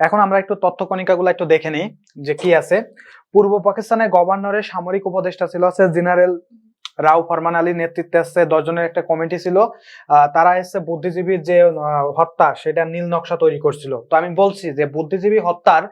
এখন আমরা একটু তথ্য কণিকাগুলো একটু দেখে নিই যে কি আছে। পূর্ব পাকিস্তানের গভর্নরের সামরিক উপদেষ্টা ছিল আছে জেনারেল রাও ফরমান আলীর নেতৃত্বে আসছে দশজনের একটা কমিটি ছিল। তারা এসে বুদ্ধিজীবীর যে হত্যা, সেটা নীল নকশা তৈরি করছিল। তো আমি বলছি যে বুদ্ধিজীবী হত্যার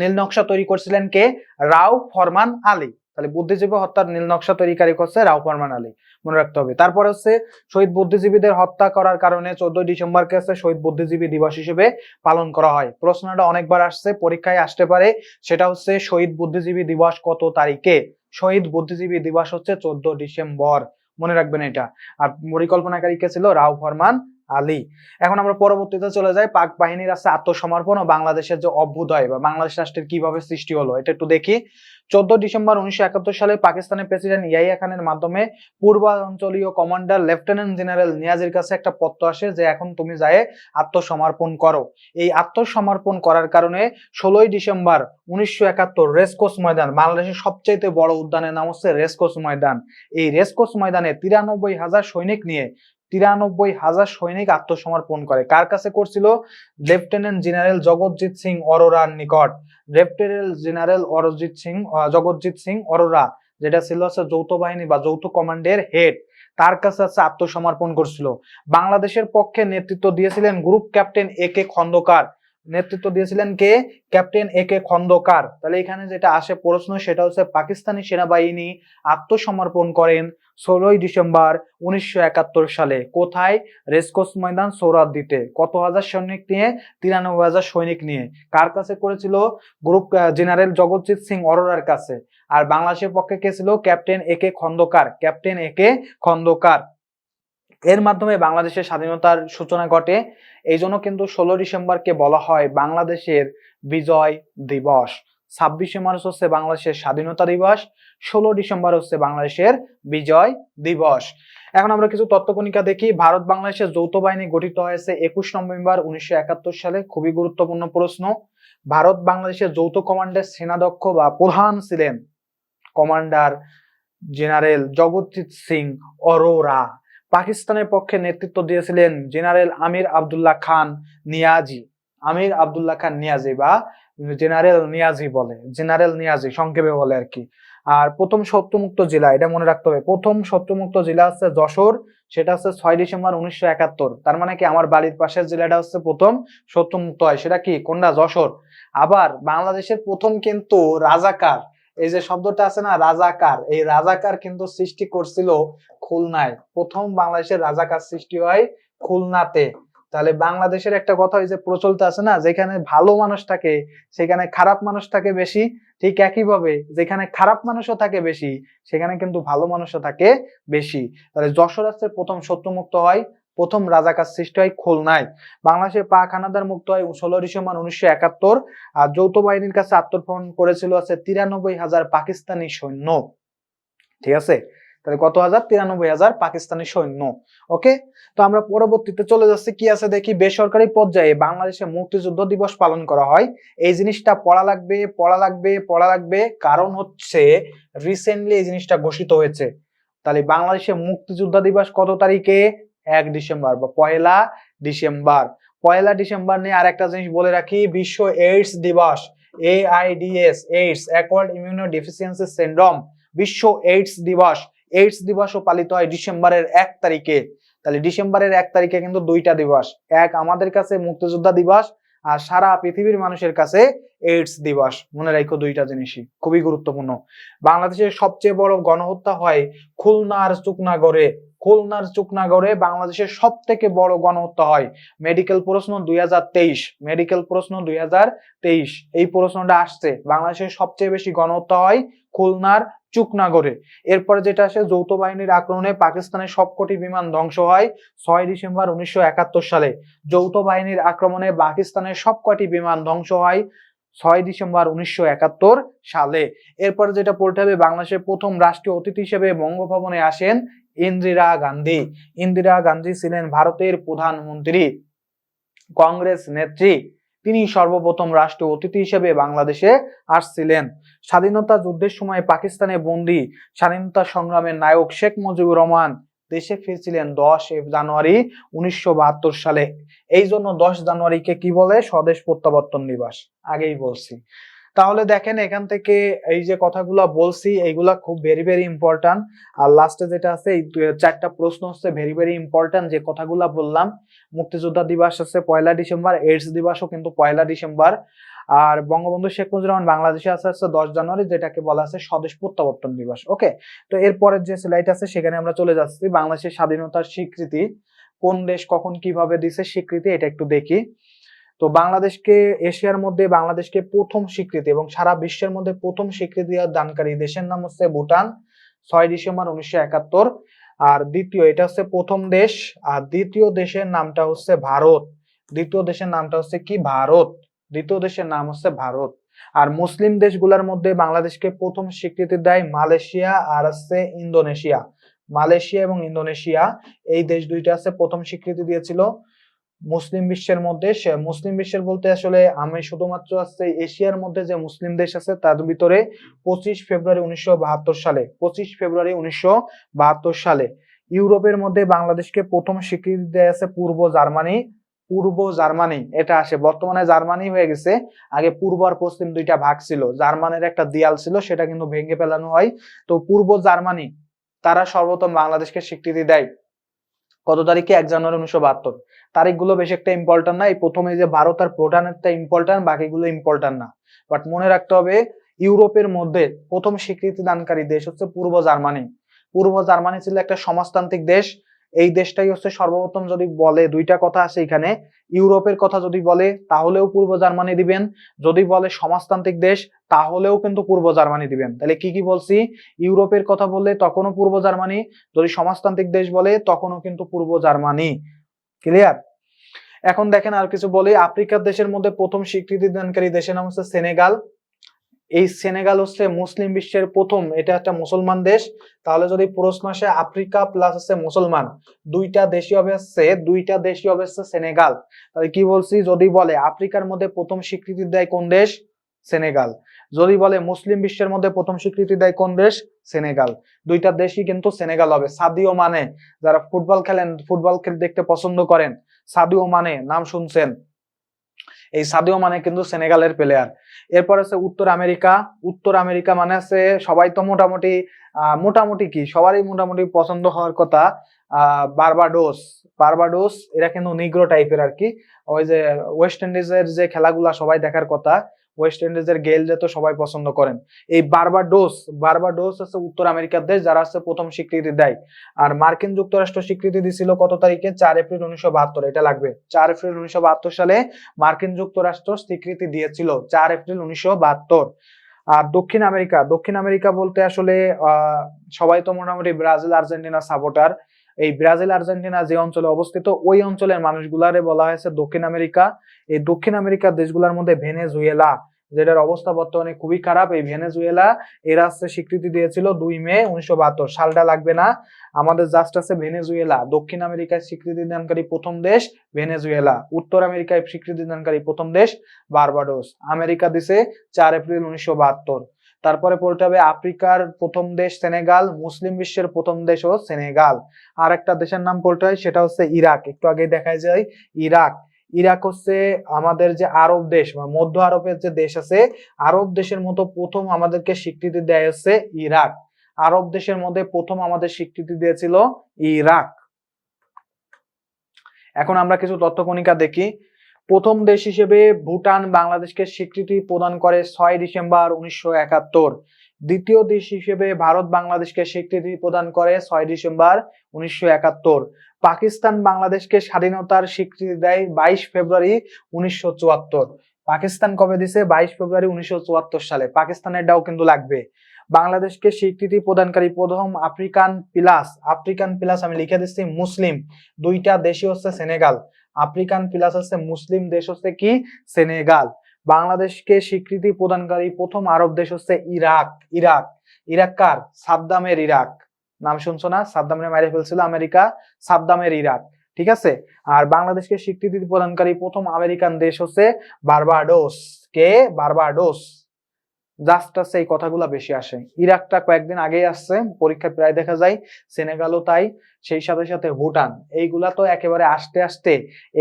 নীল নকশা তৈরি করছিলেন কে? রাও ফরমান আলী। তাহলে বুদ্ধিজীবী হত্যার নীল নকশা তৈরিকারী করছে রাও ফরমান আলী। মনে রাখতে হবে। তারপরে হচ্ছে শহীদ বুদ্ধিজীবীদের হত্যা করার কারণে চোদ্দই ডিসেম্বরকে হচ্ছে শহীদ বুদ্ধিজীবী দিবস হিসেবে পালন করা হয়। প্রশ্নটা অনেকবার আসছে, পরীক্ষায় আসতে পারে। সেটা হচ্ছে শহীদ বুদ্ধিজীবী দিবস কত তারিখে? শহীদ বুদ্ধিজীবী দিবস হচ্ছে চোদ্দ ডিসেম্বর। মনে রাখবেন এটা। আর পরিকল্পনাকারী কে ছিল? রাও ফরমান আলী। এখন আমরা পরবর্তীতে চলে যাই পাক বাহিনীর আছে আত্মসমর্পণ ও বাংলাদেশের যে অভ্যুদয় বা বাংলাদেশ রাষ্ট্রের কীভাবে সৃষ্টি হলো, এটা একটু দেখি। চোদ্দ ডিসেম্বর উনিশশো একাত্তর সালে পাকিস্তানের প্রেসিডেন্ট ইয়াহিয়া খানের মাধ্যমে পূর্বাঞ্চলীয় কমান্ডার লেফটেন্যান্ট জেনারেল নিয়াজের কাছে একটা পত্র আসে যে, এখন তুমি যায় আত্মসমর্পণ করো। এই আত্মসমর্পণ করার কারণে ষোলোই ডিসেম্বর উনিশশো একাত্তর রেসকোর্স ময়দান, বাংলাদেশের সবচাইতে বড় উদ্যানের নাম হচ্ছে রেসকোর্স ময়দান। এই রেসকোর্স ময়দানে তিরানব্বই হাজার সৈনিক নিয়ে তিরানব্বই হাজার সৈনিক আত্মসমর্পণ করে। কার কাছে করছিল? লেফটেন্যান্ট জেনারেল জগৎজিৎ সিং অরোরার নিকট। লেফটেন্যান্ট জেনারেল অরজিৎ সিং জগৎজিৎ সিং অরোরা, যেটা ছিল হচ্ছে যৌথ বাহিনী বা যৌথ কমান্ডের হেড, তার কাছে হচ্ছে আত্মসমর্পণ করছিল। বাংলাদেশের পক্ষে নেতৃত্ব দিয়েছিলেন group captain A K Khandakar. নেতৃত্ব দিয়েছিলেন কে? Captain A K Khandakar. তাহলে এখানে যেটা আসে প্রশ্ন, সেটা হচ্ছে পাকিস্তানি সেনাবাহিনী আত্মসমর্পণ করেন। ষোলোই ডিসেম্বর উনিশশো একাত্তর সালে। কোথায়? রেসকোর্স ময়দান সৌরাদ্দিতে কত হাজার সৈনিক নিয়ে? তিরানব্বই হাজার সৈনিক নিয়ে। কার কাছে করেছিল? গ্রুপ জেনারেল জগৎজিৎ সিং অরোরার কাছে। আর বাংলাদেশের পক্ষে কে ছিল? Captain A K Khandakar. Captain A K Khandakar. এর মাধ্যমে বাংলাদেশের স্বাধীনতার সূচনা ঘটে। এই জন্য কিন্তু ষোলো ডিসেম্বরকে বলা হয় বাংলাদেশের বিজয় দিবস। ছাব্বিশে মার্চ হচ্ছে বাংলাদেশের স্বাধীনতা দিবস, ষোলো ডিসেম্বর হচ্ছে বাংলাদেশের বিজয় দিবস। এখন আমরা কিছু তত্ত্বকণিকা দেখি। ভারত বাংলাদেশের যৌথ বাহিনী গঠিত হয়েছে একুশ নভেম্বর উনিশশো একাত্তর সালে। খুবই গুরুত্বপূর্ণ প্রশ্ন। ভারত বাংলাদেশের যৌথ কমান্ডের সেনাধ্যক্ষ বা প্রধান ছিলেন কমান্ডার জেনারেল জগৎজিৎ সিং অরোরা। পাকিস্তানের পক্ষে নেতৃত্ব দিয়েছিলেন জেনারেল আমির আব্দুল্লাহ খান নিয়াজি। আমির আব্দুল্লাহ খান নিয়াজি বা জেনারেল নিয়াজি বলে, জেনারেল নিয়াজি সংক্ষেপে বলে আর কি। আর প্রথম শত্রুমুক্ত জেলা, এটা মনে রাখতে হবে, প্রথম শত্রুমুক্ত জেলা হচ্ছে যশোর, সেটা হচ্ছে ছয় ডিসেম্বর উনিশশো একাত্তর। তার মানে কি আমার বাড়ির পাশের জেলাটা হচ্ছে প্রথম শত্রুমুক্ত হয়, সেটা কি? কোনটা? যশোর। আবার বাংলাদেশের প্রথম কিন্তু রাজাকার, এই যে শব্দটা আছে না, রাজাকার, এই রাজাকার কিন্তু সৃষ্টি করছিল খুলনায়। প্রথম বাংলাদেশের রাজাকার সৃষ্টি হয় খুলনাতে। তাহলে বাংলাদেশের একটা কথা ওই যে প্রচলিত আছে না, যেখানে ভালো মানুষ থাকে, সেখানে খারাপ মানুষ থাকে বেশি, ঠিক একইভাবে যেখানে খারাপ মানুষও থাকে বেশি, সেখানে কিন্তু ভালো মানুষও থাকে বেশি। তাহলে যশোর হচ্ছে প্রথম শত্রুমুক্ত হয়, প্রথম রাজাকার সৃষ্টি হয় খুলনায়। বাংলাদেশের পাক হানাদার মুক্ত হয় ষোলো ডিসেম্বর উনিশশো একাত্তর, আর যৌথ বাহিনীর কাছে আত্মসমর্পণ করেছিল আছে তিরানব্বই হাজার পাকিস্তানি সৈন্য। ঠিক আছে? তাহলে কত হাজার? তিরানব্বই হাজার পাকিস্তানি সৈন্য। ওকে? তো আমরা পরবর্তীতে চলে যাচ্ছি, কি আছে দেখি? বেসরকারি পর্যায়ে বাংলাদেশে মুক্তিযুদ্ধ দিবস পালন করা হয়। এই জিনিসটা পড়া লাগবে পড়া লাগবে পড়া লাগবে। কারণ হচ্ছে রিসেন্টলি এই জিনিসটা ঘোষিত হয়েছে। তাহলে বাংলাদেশে মুক্তিযোদ্ধা দিবস কত তারিখে? এক ডিসেম্বর বা পয়লা ডিসেম্বর। পয়লা ডিসেম্বর নিয়ে আর একটা জিনিস বলে রাখি, বিশ্ব এইডস দিবস A I D S AIDS acquired immuno deficiency syndrome বিশ্ব এইডস দিবস। এইডস দিবসও পালিত হয় ডিসেম্বরের এক তারিখে। তাহলে ডিসেম্বরের এক তারিখে কিন্তু দুইটা দিবস। এক আমাদের কাছে মুক্তিযোদ্ধা দিবস আর সারা পৃথিবীর মানুষের কাছে এইডস দিবস। মনে রাখো দুইটা জিনিসই, খুবই গুরুত্বপূর্ণ। বাংলাদেশের সবচেয়ে বড় গণহত্যা হয় খুলনার চুকনাগড়ে খুলনার চুকনাগড়ে বাংলাদেশের সব থেকে বড় গণহত্যা হয়। মেডিকেল প্রশ্ন দুই হাজার তেইশ, মেডিকেল প্রশ্ন দুই হাজার তেইশ। এই প্রশ্নটা আসছে। বাংলাদেশের সবচেয়ে বেশি গণহত্যা হয় খুলনার চুকনাগড়ে এরপরে যেটা আসে, যৌথ বাহিনীর আক্রমণে পাকিস্তানের সবকটি বিমান ধ্বংস হয় ছয় ডিসেম্বর উনিশশো একাত্তর সালে। যৌথ বাহিনীর আক্রমণে পাকিস্তানের সবকটি বিমান ধ্বংস হয় ছয় ডিসেম্বর উনিশশো একাত্তর সালে। এরপরে যেটা পড়তে হবে, বাংলাদেশের প্রথম রাষ্ট্রীয় অতিথি হিসেবে বঙ্গভবনে আসেন ইন্দিরা গান্ধী। ইন্দিরা গান্ধী ছিলেন ভারতের প্রধানমন্ত্রী, কংগ্রেস নেত্রী। তিনি সর্বপ্রথম রাষ্ট্রীয় অতিথি হিসেবে বাংলাদেশে আসছিলেন। স্বাধীনতা যুদ্ধের সময় পাকিস্তানে বন্দী স্বাধীনতা সংগ্রামের নায়ক শেখ মুজিবুর রহমান দেশে ফিরছিলেন দশ জানুয়ারি উনিশশো বাহাত্তর সালে। এই জন্য দশ জানুয়ারিকে কি বলে? স্বদেশ প্রত্যাবর্তন দিবস। আগেই বলছি। তাহলে দেখেন, এখান থেকে এই যে কথাগুলা বলছি, এইগুলা খুব ভেরি ভেরি ইম্পর্টেন্ট আর লাস্টে যেটা আছে, এই চারটা প্রশ্ন হচ্ছে ভেরি ভেরি ইম্পর্টেন্ট যে কথাগুলা বললাম, মুক্তিযোদ্ধা দিবস আছে পয়লা ডিসেম্বর এইডস দিবসও কিন্তু পয়লা ডিসেম্বর। আর বঙ্গবন্ধু শেখ মুজিবুর রহমান বাংলাদেশে আছে হচ্ছে দশ জানুয়ারি, যেটাকে বলা আছে স্বদেশ প্রত্যাবর্তন দিবস, ওকে? তো এরপরের যে স্লাইড আছে, সেখানে আমরা চলে যাচ্ছি বাংলাদেশের স্বাধীনতার স্বীকৃতি, কোন দেশ কখন কীভাবে দিছে স্বীকৃতি, এটা একটু দেখি। তো বাংলাদেশকে, এশিয়ার মধ্যে বাংলাদেশকে প্রথম স্বীকৃতি এবং সারা বিশ্বের মধ্যে প্রথম স্বীকৃতি দানকারী দেশের নাম হচ্ছে ভুটান, ছয় ডিসেম্বর উনিশশো একাত্তর। আর দ্বিতীয়, এটা হচ্ছে প্রথম দেশ, আর দ্বিতীয় দেশের নামটা হচ্ছে ভারত। দ্বিতীয় দেশের নামটা হচ্ছে কি? ভারত। দ্বিতীয় দেশের নাম হচ্ছে ভারত। আর মুসলিম দেশগুলোর মধ্যে বাংলাদেশকে প্রথম স্বীকৃতি দেয় মালয়েশিয়া আর হচ্ছে ইন্দোনেশিয়া। মালয়েশিয়া এবং ইন্দোনেশিয়া, এই দেশ দুইটা আছে প্রথম স্বীকৃতি দিয়েছিল মুসলিম বিশ্বের মধ্যে। মুসলিম বিশ্বের বলতে আসলে আমি শুধুমাত্র আছে এশিয়ার মধ্যে যে মুসলিম দেশ আছে, তার ভিতরে পঁচিশ ফেব্রুয়ারি উনিশশো বাহাত্তর সালে, পঁচিশ ফেব্রুয়ারি উনিশশো বাহাত্তর সালে। ইউরোপের মধ্যে বাংলাদেশকে প্রথম স্বীকৃতি দেয় আছে পূর্ব জার্মানি পূর্ব জার্মানি, এটা আসে। বর্তমানে জার্মানি হয়ে গেছে। আগে পূর্ব আর পশ্চিম দুইটা ভাগ ছিল। জার্মানির একটা দেয়াল ছিল, সেটা কিন্তু ভেঙে ফেলানো হয়। তো পূর্ব জার্মানি, তারা সর্বপ্রথম বাংলাদেশকে স্বীকৃতি দেয়। কত তারিখে? এক জানুয়ারি উনিশশো বাহাত্তর। তারিখগুলো বেশি একটা ইম্পর্টেন্ট না। এই প্রথমে যে ভারত আর ভুটানেরটা ইম্পর্টেন্ট বাকিগুলো ইম্পর্টেন্ট না। বাট মনে রাখতে হবে, ইউরোপের মধ্যে প্রথম স্বীকৃতি দানকারী দেশ হচ্ছে পূর্ব জার্মানি। পূর্ব জার্মানি ছিল একটা সমাজতান্ত্রিক দেশ। এই দেশটাই হচ্ছে সর্বপ্রথম যদি বলে দুইটা কথা আছে এখানে, ইউরোপের কথা যদি বলে, তাহলেও পূর্ব জার্মানি দিবেন। যদি বলে সমাজতান্ত্রিক দেশ, তাহলেও কিন্তু পূর্ব জার্মানি দিবেন। তাহলে কি কি বলছি? ইউরোপের কথা বললে তখনও পূর্ব জার্মানি, যদি সমাজতান্ত্রিক দেশ বলে, তখনও কিন্তু পূর্ব জার্মানি। ক্লিয়ার এখন দেখেন আর কিছু বলি। আফ্রিকার দেশের মধ্যে প্রথম স্বীকৃতি দানকারী দেশের নাম হচ্ছে সেনেগাল। এই সেনেগাল হচ্ছে মুসলিম বিশ্বের প্রথম, এটা একটা মুসলমান দেশ। তাহলে যদি প্রশ্ন আসে আফ্রিকা প্লাস হচ্ছে মুসলমান, দুইটা দেশই হবে হচ্ছে, দুইটা দেশই হবে হচ্ছে সেনেগাল। তাহলে কি বলছি? যদি বলে আফ্রিকার মধ্যে প্রথম স্বীকৃতি দেয় কোন দেশ? সেনেগাল। যদি বলে মুসলিম বিশ্বের মধ্যে প্রথম স্বীকৃতি দেয় কোন দেশ? সেনেগাল। দুইটা দেশই কিন্তু সেনেগাল হবে। সাদিও মানে যারা ফুটবল খেলেন, ফুটবল খেল দেখতে পছন্দ করেন, সাদিও মানে নাম শুনছেন। এই সাদিও মানে কিন্তু সেনেগালের প্লেয়ার। এরপর আছে উত্তর আমেরিকা। উত্তর আমেরিকা মানে আছে সবাই তো মোটামুটি মোটামুটি কি? সবারই মোটামুটি পছন্দ হওয়ার কথা বারবাডোস। বারবাডোস, এরা কিন্তু নিগ্রো টাইপের আর কি। ওই যে ওয়েস্ট ইন্ডিজের যে খেলাগুলা সবাই দেখার কথা ওয়েস্ট ইন্ডিজের গেলরে তো সবাই পছন্দ করেন। এই বারবাডোস বারবাডোস হচ্ছে উত্তর আমেরিকার দেশ, যারা হচ্ছে প্রথম স্বীকৃতি দেয়। আর মার্কিন যুক্তরাষ্ট্র স্বীকৃতি দিছিল কত তারিখে? চার এপ্রিল উনিশশো বাহাত্তর, এটা লাগবে। চার এপ্রিল উনিশশো বাহাত্তর সালে মার্কিন যুক্তরাষ্ট্র স্বীকৃতি দিয়েছিল, চার এপ্রিল উনিশশো বাহাত্তর। আর দক্ষিণ আমেরিকা দক্ষিণ আমেরিকা বলতে আসলে সবাই তো মোটামুটি ব্রাজিল, আর্জেন্টিনা সাপোর্টার। এই ব্রাজিল, আর্জেন্টিনা যে অঞ্চলে অবস্থিত, ওই অঞ্চলের মানুষগুলারে বলা হয়েছে দক্ষিণ আমেরিকা। এই দক্ষিণ আমেরিকার দেশগুলোর মধ্যে ভেনেজুয়েলা, যেটার অবস্থা বর্তমানে খুবই খারাপ। এই ভেনেজুয়েলা, এরা হচ্ছে স্বীকৃতি দিয়েছিল দুই মে উনিশশো বাহাত্তর, সালটা লাগবে না। আমাদের জাস্ট আছে ভেনেজুয়েলা, দক্ষিণ আমেরিকায় স্বীকৃতি দানকারী প্রথম দেশ ভেনেজুয়েলা, উত্তর আমেরিকায় স্বীকৃতি দানকারী প্রথম দেশ বারবাডোস। আমেরিকা দিছে চার এপ্রিল উনিশশো বাহাত্তর। তারপরে পড়তে হবে আফ্রিকার প্রথম দেশ সেনেগাল, মুসলিম বিশ্বের প্রথম দেশও সেনেগাল। আর একটা দেশের নাম পড়তে হয়, সেটা হচ্ছে ইরাক। একটু আগে দেখা যায়, ইরাক। ইরাক হচ্ছে আমাদের যে আরব দেশ বা মধ্য আরবের যে দেশ আছে, আরব দেশের মতো প্রথম আমাদেরকে স্বীকৃতি দেয় হচ্ছে ইরাক। আরব দেশের মধ্যে প্রথম আমাদের স্বীকৃতি দিয়েছিল ইরাক। এখন আমরা কিছু তথ্য কণিকা দেখি। প্রথম দেশ হিসেবে ভুটান বাংলাদেশকে স্বীকৃতি প্রদান করে ছয় ডিসেম্বর উনিশশো একাত্তর। দ্বিতীয় দেশ হিসেবে ভারত বাংলাদেশকে স্বীকৃতি প্রদান করে ছয় ডিসেম্বর উনিশশো একাত্তর। পাকিস্তান বাংলাদেশকে স্বাধীনতার স্বীকৃতি দেয় বাইশ ফেব্রুয়ারি উনিশশো চুয়াত্তর। পাকিস্তান কবে দিছে? বাইশ ফেব্রুয়ারি উনিশশো চুয়াত্তর সালে। পাকিস্তানের ডাও কিন্তু লাগবে। বাংলাদেশকে স্বীকৃতি প্রদানকারী প্রথম আফ্রিকান প্লাস আফ্রিকান প্লাস আমি লিখে দিচ্ছি, মুসলিম। দুইটা দেশই হচ্ছে সেনেগাল। আফ্রিকান প্লাস হচ্ছে মুসলিম দেশ হচ্ছে কি? সেনেগাল। বাংলাদেশকে স্বীকৃতি প্রদানকারী প্রথম আরব দেশ হচ্ছে ইরাক। ইরাক। ইরাক কার? সাদ্দামের ইরাক। নাম শুনছো না? সাদ্দামের মাইরে ফেলছিল আমেরিকা। সাদ্দামের ইরাক। ঠিক আছে? আর বাংলাদেশকে স্বীকৃতি প্রদানকারী প্রথম আমেরিকান দেশ হচ্ছে বারবাডোস কে বারবাডোস। জাস্ট আছে, এই কথাগুলো বেশি আসে। ইরাকটা কয়েকদিন আগেই আসছে, পরীক্ষায় প্রায় দেখা যায়, সেনেগালও তাই, সেই সাথে সাথে ভুটান। এইগুলা তো একেবারে আসতে আসতে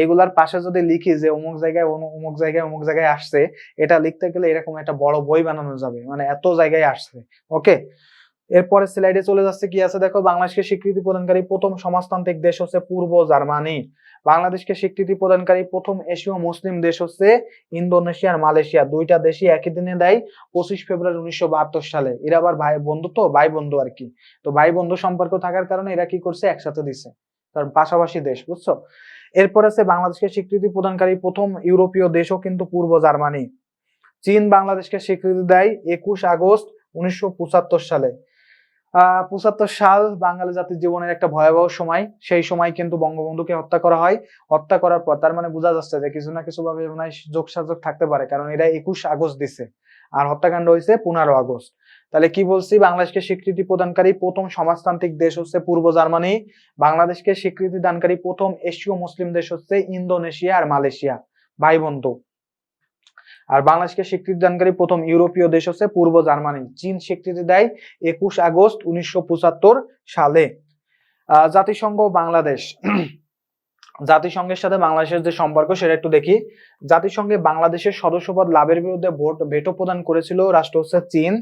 এগুলার পাশে যদি লিখি যে অমুক জায়গায় অমুক জায়গায় অমুক জায়গায় আসছে, এটা লিখতে গেলে এরকম একটা বড় বই বানানো যাবে মানে এত জায়গায় আসছে ওকে এরপরে স্লাইডে চলে যাচ্ছে কি আছে? দেখো, বাংলাদেশকে স্বীকৃতি প্রদানকারী প্রথম সমাজতান্ত্রিক দেশ হচ্ছে পূর্ব জার্মানি। বাংলাদেশকে স্বীকৃতি প্রদানকারী প্রথম এশীয় মুসলিম দেশ হচ্ছে ইন্দোনেশিয়া আর মালয়েশিয়া। দুইটা দেশই একই দিনে দেয়, পঁচিশ ফেব্রুয়ারি উনিশশো বাহাত্তর সালে। এরা আবার ভাই বন্ধু তো, ভাই বন্ধু আর কি। তো ভাই বন্ধু সম্পর্ক থাকার কারণে এরা কি করছে? একসাথে দিছে। কারণ পাশাপাশি দেশ, বুঝছ? এরপর আছে বাংলাদেশকে স্বীকৃতি প্রদানকারী প্রথম ইউরোপীয় দেশও কিন্তু পূর্ব জার্মানি। চীন বাংলাদেশকে স্বীকৃতি দেয় একুশ আগস্ট উনিশশো পঁচাত্তর সালে। পঁচাত্তর সাল বাঙালি জাতির জীবনের একটা ভয়াবহ সময়। সেই সময় কিন্তু বঙ্গবন্ধুকে হত্যা করা হয়। হত্যা করার পর তার মানে বোঝা যাচ্ছে যে কিছু না কিছু ভাবে যোগ সাযোগ থাকতে পারে, কারণ এরা একুশ আগস্ট দিছে। আর হত্যাকাণ্ড হয়েছে পনেরো আগস্ট। তাহলে কি বলছি? বাংলাদেশকে স্বীকৃতি প্রদানকারী প্রথম সমাজতান্ত্রিক দেশ হচ্ছে পূর্ব জার্মানি। বাংলাদেশকে স্বীকৃতি দানকারী প্রথম এশীয় মুসলিম দেশ হচ্ছে ইন্দোনেশিয়া আর মালয়েশিয়া। ভাই বন্ধু আর বাংলাদেশকে স্বীকৃতি দানকারী প্রথম ইউরোপীয় দেশ হচ্ছে পূর্ব জার্মানি। চীন স্বীকৃতি দেয় একুশ আগস্ট উনিশশো পঁচাত্তর সালে। জাতিসংঘ বাংলাদেশ। জাতিসংঘের সাথে বাংলাদেশের যে সম্পর্ক, সেটা একটু দেখি। জাতিসংঘে বাংলাদেশের সদস্যপদ লাভের বিরুদ্ধে ভোট, ভেটো প্রদান করেছিল রাষ্ট্র হচ্ছে চীন।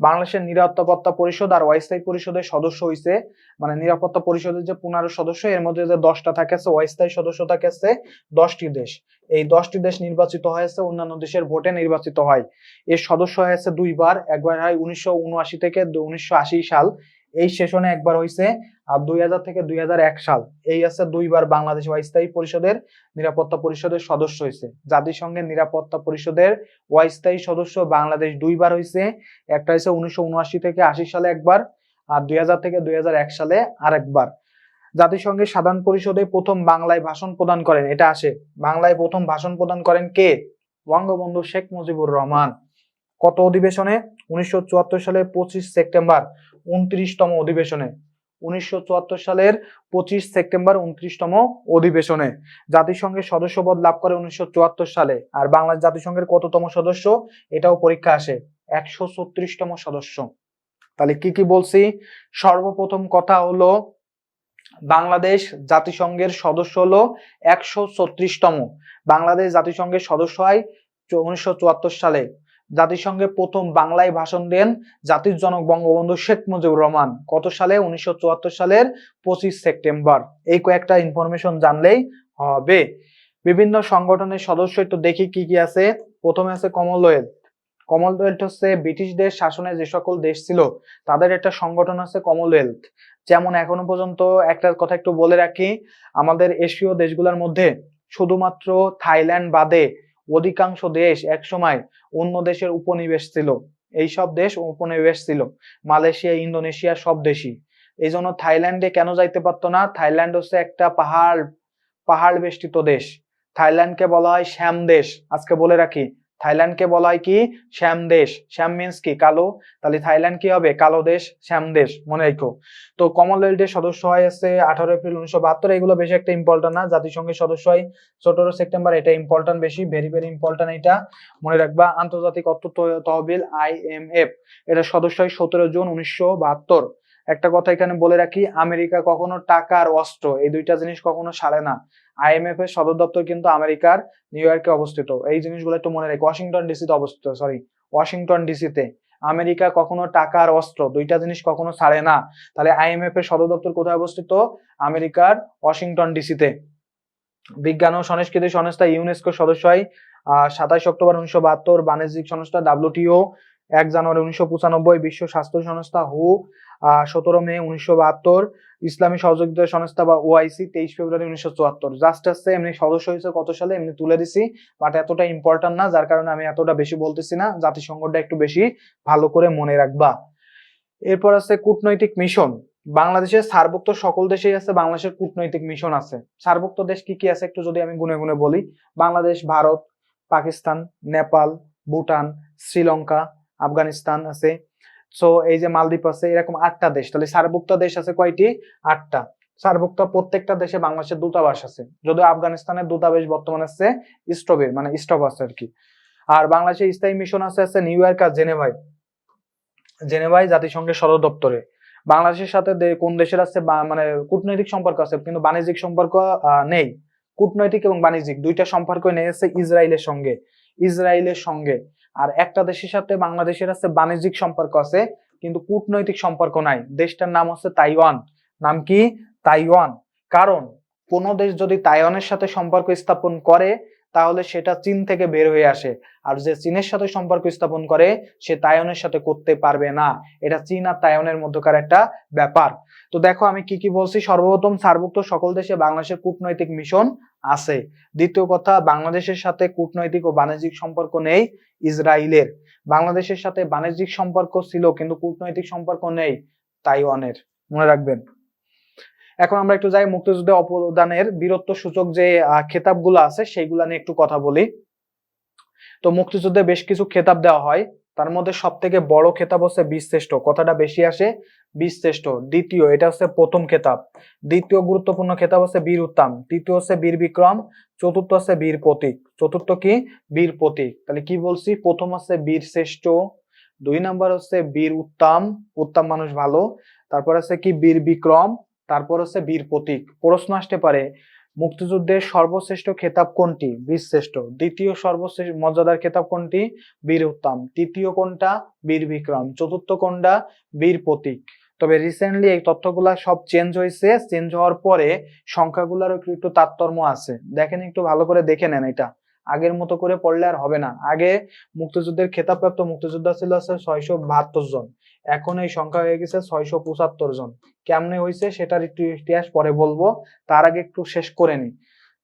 বাংলাদেশের নিরাপত্তা পরিষদ আর অস্থায়ী পরিষদের সদস্য হইছে মানে নিরাপত্তা পরিষদের যে পনেরো সদস্য, এর মধ্যে যে দশটা থাকে আছে অস্থায়ী সদস্য থাকে আছে দশটি দেশ। এই দশটি দেশ নির্বাচিত হয়েছে, অন্যান্য দেশের ভোটে নির্বাচিত হয়। এর সদস্য হয়েছে দুইবার, একবার হয় উনিশশো উনআশি থেকে উনিশশো আশি সাল। এই সেশনে একবার হয়েছে আর দুই হাজার থেকে দুই হাজার এক সাল। এই আছে দুইবার বাংলাদেশ অস্থায়ী পরিষদের নিরাপত্তা পরিষদের সদস্য হয়েছে জাতিসংঘের নিরাপত্তা পরিষদের অস্থায়ী সদস্য বাংলাদেশ দুইবার হয়েছে একটা হয়েছে উনিশশো উনআশি থেকে আশি সালে একবার, আর দুই হাজার থেকে দুই হাজার এক সালে আরেকবার। জাতিসংঘের সাধারণ পরিষদে প্রথম বাংলায় ভাষণ প্রদান করেন, এটা আসে। বাংলায় প্রথম ভাষণ প্রদান করেন কে? বঙ্গবন্ধু শেখ মুজিবুর রহমান। কত অধিবেশনে? উনিশশো চুয়াত্তর সালে পঁচিশ সেপ্টেম্বর। উনত্রিশতম অধিবেশনে, উনিশশো চুয়াত্তর সালের পঁচিশ সেপ্টেম্বর উনত্রিশতম অধিবেশনে। জাতিসংঘের সদস্যপদ লাভ করে উনিশশো চুয়াত্তর সালে, আর বাংলাদেশ জাতিসংঘের কততম সদস্য? এটাও পরীক্ষা আসে। একশো ছত্রিশতম সদস্য। তাহলে কি কি বলছি? সর্বপ্রথম কথা হলো, বাংলাদেশ জাতিসংঘের সদস্য হলো একশো ছত্রিশতম। বাংলাদেশ জাতিসংঘের সদস্য হয় উনিশশো চুয়াত্তর সালে। জাতিসংঘে প্রথম বাংলায় ভাষণ দেন জাতির জনক বঙ্গবন্ধু শেখ মুজিবুর রহমান। কত সালে? উনিশশো চুয়াত্তর সালের পঁচিশ সেপ্টেম্বর। এই কয়েকটা ইনফরমেশন জানলেই হবে। বিভিন্ন সংগঠনের সদস্য একটু দেখি কি কি আছে। প্রথমে আছে কমনওয়েলথ কমনওয়েলথ হচ্ছে ব্রিটিশদের শাসনে যে সকল দেশ ছিল, তাদের একটা সংগঠন আছে কমনওয়েলথ যেমন এখনও পর্যন্ত একটা কথা একটু বলে রাখি, আমাদের এশীয় দেশগুলোর মধ্যে শুধুমাত্র থাইল্যান্ড বাদে অধিকাংশ দেশ একসময় অন্য দেশের উপনিবেশ ছিল। এই সব দেশ উপনিবেশ ছিল। মালয়েশিয়া, ইন্দোনেশিয়া সব দেশই। এই জন্য থাইল্যান্ডে কেন যাইতে পারতো না? থাইল্যান্ড হচ্ছে একটা পাহাড় পাহাড় বেষ্টিত দেশ। থাইল্যান্ডকে বলা হয় শ্যাম দেশ। আজকে বলে রাখি থাইল্যান্ডকে বলা হয় কি? শ্যাম দেশ। শ্যাম মিন্স কি? কালো। তাহলে থাইল্যান্ড কি হবে? কালো দেশ, শ্যাম দেশ, মনে রেখো। তো কমনওয়েলথের সদস্য হয় আছে আঠারো এপ্রিল উনিশশো বাহাত্তর। এগুলো বেশি একটা ইম্পর্টেন্ট না। জাতিসংঘের সদস্য হয় সতেরো সেপ্টেম্বর। এটা ইম্পর্টেন্ট বেশি। ভেরি ভেরি ইম্পর্টেন্ট এটা। মনে রাখবা, আন্তর্জাতিক অর্থ তহ- তহবিল আইএমএফ এটা সদস্য হয় সতেরো জুন উনিশশো বাহাত্তর। একটা কথা এখানে বলে রাখি, আমেরিকা কখনো টাকা আর অস্ত্র, এই দুইটা জিনিস কখনো সারে না। আইএমএফ এর সদর দপ্তর কিন্তু আমেরিকার নিউ ইয়র্কে অবস্থিত। এই জিনিসগুলো একটু মনে রাখি। ওয়াশিংটন ডিসিতে অবস্থিত সরি ওয়াশিংটন ডিসিতে আমেরিকা কখনো টাকা আর অস্ত্র, দুইটা জিনিস কখনো ছাড়ে না। তাহলে আইএমএফ এর সদর দপ্তর কোথায় অবস্থিত? আমেরিকার ওয়াশিংটন ডিসিতে বিজ্ঞান ও সংস্কৃতি সংস্থা ইউনেস্কো সদস্য হয় সাতাইশ অক্টোবর উনিশশো বাহাত্তর, বাণিজ্যিক সংস্থা ডাব্লিউটিও, এক জানুয়ারি উনিশশো পঁচানব্বই, বিশ্ব স্বাস্থ্য সংস্থা হু সতেরো মে উনিশশো বাহাত্তর, ইসলামী সহযোগিতা সংস্থা বা ওআইসি তেইশ ফেব্রুয়ারি উনিশশো চুয়াত্তর। জাস্ট আসছে এমনি সদস্য হয়েছে কত সালে, এমনি তুলে দিছি বাট এতটা ইম্পর্টেন্ট না, যার কারণে আমি এতটা বেশি বলতেছি না, জাতিসংঘটা একটু বেশি ভালো করে মনে রাখবা। এরপর আছে কূটনৈতিক মিশন। বাংলাদেশের সার্বভৌক্ত সকল দেশেই আছে, বাংলাদেশের কূটনৈতিক মিশন আছে। সার্বভৌক্ত দেশ কি কি আছে, একটু যদি আমি গুনে গুনে বলি। বাংলাদেশ, ভারত, পাকিস্তান, নেপাল, ভুটান, শ্রীলঙ্কা, আফগানিস্তান আছে। সো এই যে মালদ্বীপ আছে, এরকম আটটা দেশ। তাহলে সার্বভৌক্ত দেশ আছে কয়টি? আটটা। সার্বভৌক্ত প্রত্যেকটা দেশে বাংলাদেশের দূতাবাস আছে। যদিও আফগানিস্তানের দূতাবাস বর্তমানে আছে স্টবের মানে স্টপ আছে আর কি। আর বাংলাদেশের স্থায়ী মিশন আছে আছে নিউ ইয়র্ক আর জেনেভায়। জেনেভায় জাতিসংঘের সদর দপ্তরে। বাংলাদেশের সাথে কোন দেশের আছে মানে কূটনৈতিক সম্পর্ক আছে, কিন্তু বাণিজ্যিক সম্পর্ক নেই। কূটনৈতিক এবং বাণিজ্যিক দুইটা সম্পর্ক নেই, আছে ইসরায়েলের সঙ্গে। ইসরায়েলের সঙ্গে। আর একটা দেশের সাথে বাংলাদেশের আছে বাণিজ্যিক সম্পর্ক আছে, কিন্তু কূটনৈতিক সম্পর্ক নাই। দেশটার নাম হচ্ছে তাইওয়ান। নাম কি? তাইওয়ান। কারণ কোন দেশ যদি তাইওয়ানের সাথে সম্পর্ক স্থাপন করে তাহলে সেটা চীন থেকে বের হয়ে আসে। আর যে চীনের সাথে সম্পর্ক স্থাপন করে, সে তাইওয়ানের সাথে করতে পারবে না। এটা চীন আর তাইওয়ানের মধ্যকার একটা ব্যাপার। তো দেখো আমি কি কি বলছি? সর্বপ্রথম সার্বভৌমত্ব সকল দেশে বাংলাদেশের কূটনৈতিক মিশন আছে। দ্বিতীয় কথা, বাংলাদেশের সাথে কূটনৈতিক ও বাণিজ্যিক সম্পর্ক নেই ইসরায়েলের বাংলাদেশের সাথে বাণিজ্যিক সম্পর্ক ছিল, কিন্তু কূটনৈতিক সম্পর্ক নেই তাইওয়ানের। মনে রাখবেন। এখন আমরা একটু যাই মুক্তিযুদ্ধে অবদানের বীরত্ব সূচক যে খেতাবগুলো আছে, সেইগুলা নিয়ে একটু কথা বলি। তো মুক্তিযুদ্ধে বেশ কিছু খেতাব দেওয়া হয়। তার মধ্যে সব থেকে বড় খেতাব হচ্ছে বীরশ্রেষ্ঠ। কথাটা বেশি আসে বীরশ্রেষ্ঠ। দ্বিতীয়, এটা হচ্ছে প্রথম খেতাব। দ্বিতীয় গুরুত্বপূর্ণ খেতাব হচ্ছে বীর উত্তম তৃতীয় হচ্ছে বীর বিক্রম। চতুর্থ হচ্ছে বীর প্রতীক। চতুর্থ কি? বীর প্রতীক। তাহলে কি বলছি? প্রথম হচ্ছে বীর শ্রেষ্ঠ দুই নাম্বার হচ্ছে বীর উত্তম উত্তম মানুষ ভালো। তারপর হচ্ছে কি? বীর বিক্রম। তারপর হচ্ছে বীর প্রতীক। প্রশ্ন আসতে পারে মুক্তিযুদ্ধের সর্বশ্রেষ্ঠ খেতাব কোনটি? বীর শ্রেষ্ঠ দ্বিতীয় সর্বশ্রেষ্ঠ মর্যাদার খেতাব কোনটি? বীর উত্তম। তৃতীয় কোনটা? বীর বিক্রম। চতুর্থ কোনটা? বীর প্রতীক। তবে রিসেন্টলি এই তথ্যগুলা সব চেঞ্জ হয়েছে। চেঞ্জ হওয়ার পরে সংখ্যাগুলোর একটু একটু তারতম্য আছে। দেখেন একটু ভালো করে দেখে নেন এটা। আগের মতো করে পড়লে আর হবে না। আগে মুক্তিযুদ্ধের খেতাবপ্রাপ্ত মুক্তিযোদ্ধা ছিল ছয়শো বাহাত্তর জন। এখন এই সংখ্যা হয়ে গেছে ছয়শো পঁচাত্তর জন। কেমনে হয়েছে সেটার একটু ইতিহাস পরে বলব। তার আগে একটু শেষ করে নি।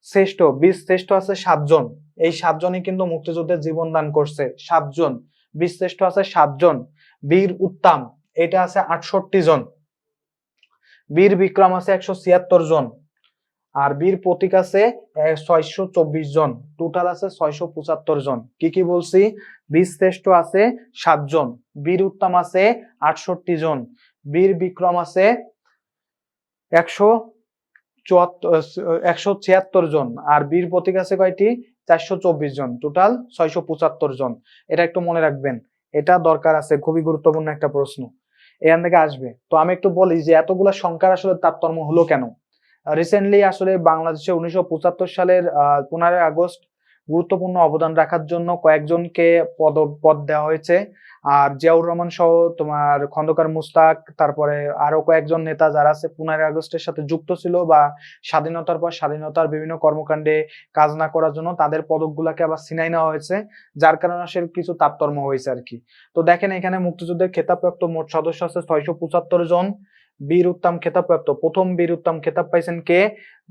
শ্রেষ্ঠ, বীর শ্রেষ্ঠ আছে সাতজন এই সাতজনই কিন্তু মুক্তিযুদ্ধের জীবন দান করছে। সাতজন বীর শ্রেষ্ঠ আছে সাতজন বীর উত্তম, এটা আছে আটষট্টি জন। বীর বিক্রম আছে একশো ছিয়াত্তর জন। আর বীর প্রতীক আছে ছয়শো চব্বিশ জন। টোটাল আছে ছয়শো পঁচাত্তর জন। কি কি বলছি? বীর শ্রেষ্ঠ আছে সাতজন বীর উত্তম আছে আটষট্টি জন। বীর বিক্রম আছে একশো চুয়াত্তর একশো ছিয়াত্তর জন। আর বীর প্রতীক আছে কয়টি? চারশো চব্বিশ জন। টোটাল ছয়শো পঁচাত্তর জন। এটা একটু মনে রাখবেন। এটা দরকার আছে, খুবই গুরুত্বপূর্ণ একটা প্রশ্ন। এখান থেকে আসবে। তো আমি একটু বলি যে, এতগুলা সংখ্যার আসলে তারতম্য হলো কেন? রিসেন্টলি আসলে বাংলাদেশে উনিশশো পঁচাত্তর সালের পনেরোই আগস্ট গুরুত্বপূর্ণ অবদান রাখার জন্য কয়েকজনকে পদ পদ দেওয়া হয়েছে। আর জিয়াউর রহমান সহ তোমার খন্দকার মুস্তাক, তারপরে আরও কয়েকজন নেতা যারা আছে, পনেরোই আগস্টের সাথে যুক্ত ছিল বা স্বাধীনতার পর স্বাধীনতার বিভিন্ন কর্মকাণ্ডে কাজ না করার জন্য তাদের পদকগুলাকে আবার ছিনাই নেওয়া হয়েছে, যার কারণে আসলে কিছু তারতম্য হয়েছে আর কি। তো দেখেন এখানে মুক্তিযুদ্ধের খেতাবপ্রাপ্ত মোট সদস্য আছে ছয়শো পঁচাত্তর জন। বীর উত্তম খেতাবপ্রাপ্ত। প্রথম বীর উত্তম খেতাব পাইছেন কে?